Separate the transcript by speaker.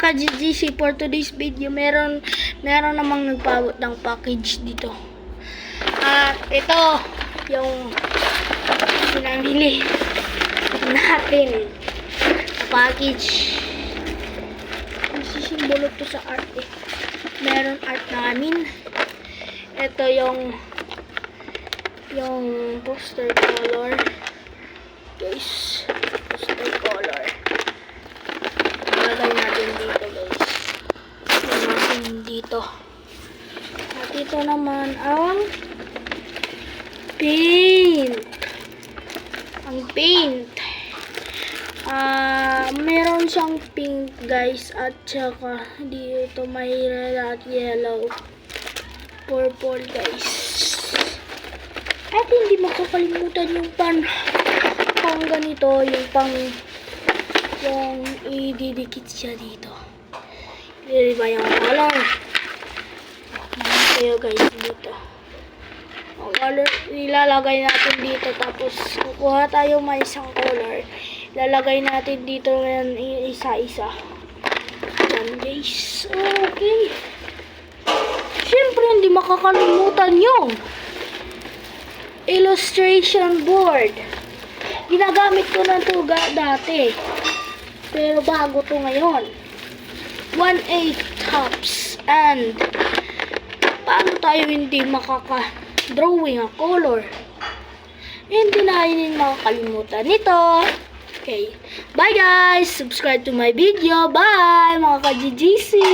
Speaker 1: ka-GGC, for today's video, meron, meron namang nagpabot ng package dito. At ito, yung pinamili natin na package. Isisimbolo to sa art eh. Meron art namin. Ito yung yung poster color. Guys, color. Ilagay natin dito guys. Ilagay natin dito. At ito naman ang paint. Ang paint. Ah, meron siyang pink guys at saka dito may red at yellow. Purple guys. At hindi makakalimutan yung pan pang ganito, yung pang yung ididikit siya dito. Hindi ba yung color? Kayo guys dito. Ang color, ilalagay natin dito tapos kukuha tayo may isang color. Ilalagay natin dito i- isa-isa. Yan guys. Okay. Siyempre hindi makakalimutan yung illustration board. Ginagamit ko na to ga- dati. Pero bago to ngayon. 1.8 tops and paano tayo hindi makaka-drawing a color? Hindi na natin makakalimutan nito. Okay. Bye guys! Subscribe to my video. Bye mga ka-GGC!